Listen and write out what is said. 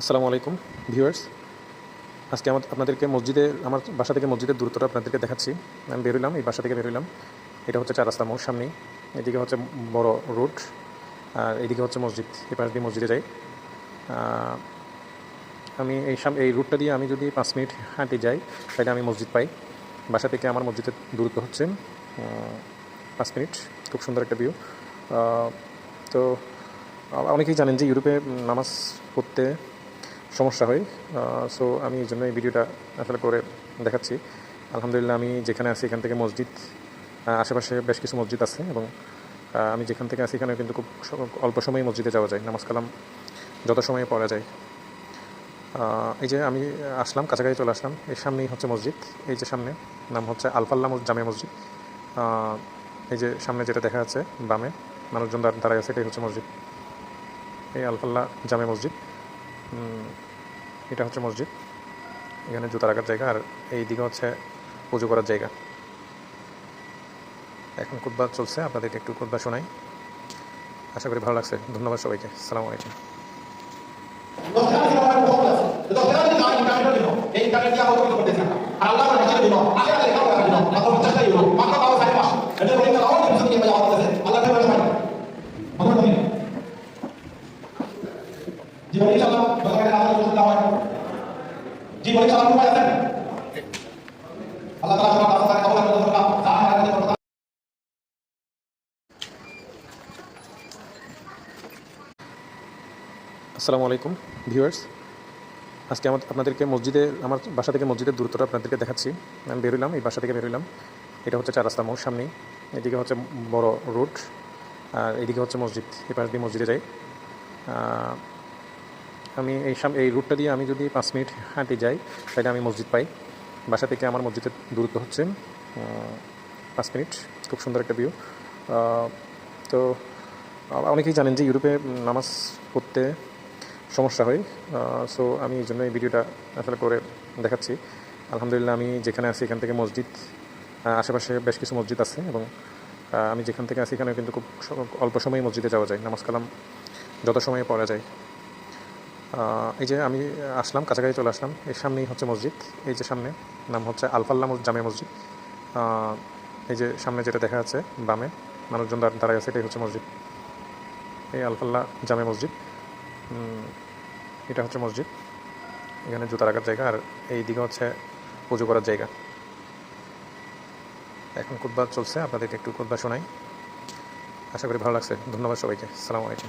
আসসালামু আলাইকুম, ভিউয়ার্স। আজকে আমার আপনাদেরকে মসজিদে আমার বাসা থেকে মসজিদের দূরত্বটা আপনাদেরকে দেখাচ্ছি। আমি বেরোলাম এই বাসা থেকে বেরোলাম এটা হচ্ছে চার রাস্তা মোড় সামনেই। এদিকে হচ্ছে বড় রোড, আর এদিকে হচ্ছে মসজিদ। এই পাশ দিয়ে মসজিদে যাই। আমি এই সাম এই রুটটা দিয়ে আমি যদি পাঁচ মিনিট হাঁটে যাই, তাহলে আমি মসজিদ পাই। বাসা থেকে আমার মসজিদের দূরত্ব হচ্ছে পাঁচ মিনিট। খুব সুন্দর একটা ভিউ। তো অনেকেই জানেন যে ইউরোপে নামাজ পড়তে সমস্যা হয়। সো আমি এই জন্য এই ভিডিওটা আসলে করে দেখাচ্ছি। আলহামদুলিল্লাহ আমি যেখানে আছি এখান থেকে মসজিদ আশেপাশে বেশ কিছু মসজিদ আছে এবং আমি যেখান থেকে আছি এখানে কিন্তু খুব অল্প সময়ে মসজিদে যাওয়া যায়, নামাজ কালাম যত সময়ে পড়া যায়। এই যে আমি আসলাম, কাছাকাছি চলে আসলাম, এর সামনেই হচ্ছে মসজিদ, এই যে সামনে নাম হচ্ছে আলফাল্লা জামে মসজিদ। এই যে সামনে যেটা দেখা যাচ্ছে বামে, মানুষজন দাঁড়- দাঁড়ায় আছে, এটাই হচ্ছে মসজিদ। এই আলফাল্লা জামে মসজিদ। এটা হচ্ছে মসজিদ। এখানে জুতা রাখার জায়গা আর এই দিকে হচ্ছে পুজো করার জায়গা। এখন কুদবা চলছে, আপনাদেরকে একটু কুদবা শোনাই। আশা করি ভালো লাগছে। ধন্যবাদ সবাইকে। সালাম আলাইকুম। আল্লাহ জন্য মাত্র পঞ্চাশটা ইউরো মাত্র বারো সাড়ে পাঁচ এটা বলে আমার কিছু নিয়ে যাওয়া হচ্ছে আল্লাহ তাআলা বলে আমার তুমি হয়। উপায় আছে আল্লাহ আসসালামু আলাইকুম, ভিউয়ার্স। আজকে আমার আপনাদেরকে মসজিদে আমার বাসা থেকে মসজিদের দূরত্বটা আপনাদেরকে দেখাচ্ছি। আমি বেরোলাম এই বাসা থেকে বেরোলাম এটা হচ্ছে চার রাস্তা মোড়, সামনেই। এদিকে হচ্ছে বড় রোড, আর এদিকে হচ্ছে মসজিদ। এই পাশ দিয়ে মসজিদে যাই। আমি এই সাম, এই রুটটা দিয়ে আমি যদি পাঁচ মিনিট হাঁটে যাই, তাহলে আমি মসজিদ পাই। বাসা থেকে আমার মসজিদের দূরত্ব হচ্ছে পাঁচ মিনিট। খুব সুন্দর একটা ভিউ তো অনেকেই জানেন যে ইউরোপে নামাজ পড়তে সমস্যা হয়। সো আমি এই জন্য এই ভিডিওটা আসলে করে দেখাচ্ছি। আলহামদুলিল্লাহ আমি যেখানে আছি, এখান থেকে মসজিদ আশেপাশে বেশ কিছু মসজিদ আছে এবং আমি যেখান থেকে আছি এখানে কিন্তু খুব অল্প সময়ে মসজিদে যাওয়া যায়। নামাজ কালাম যত সময়ে পড়া যায়। এই যে আমি আসলাম, কাছাকাছি চলে আসলাম, এর সামনেই হচ্ছে মসজিদ। এই যে সামনে, নাম হচ্ছে আলফাল্লা জামে মসজিদ। এই যে সামনে যেটা দেখা যাচ্ছে, বামে, মানুষজন দাঁড়- দাঁড়ায় আছে, এটাই হচ্ছে মসজিদ। এই আলফাল্লা জামে মসজিদ। এটা হচ্ছে মসজিদ। এখানে জুতা রাখার জায়গা, আর এই দিকে হচ্ছে পুজো করার জায়গা। এখন কুদবা চলছে, আপনাদেরকে একটু কুদবা শোনাই। আশা করি ভালো লাগছে। ধন্যবাদ সবাইকে। সালামু আলাইকুম।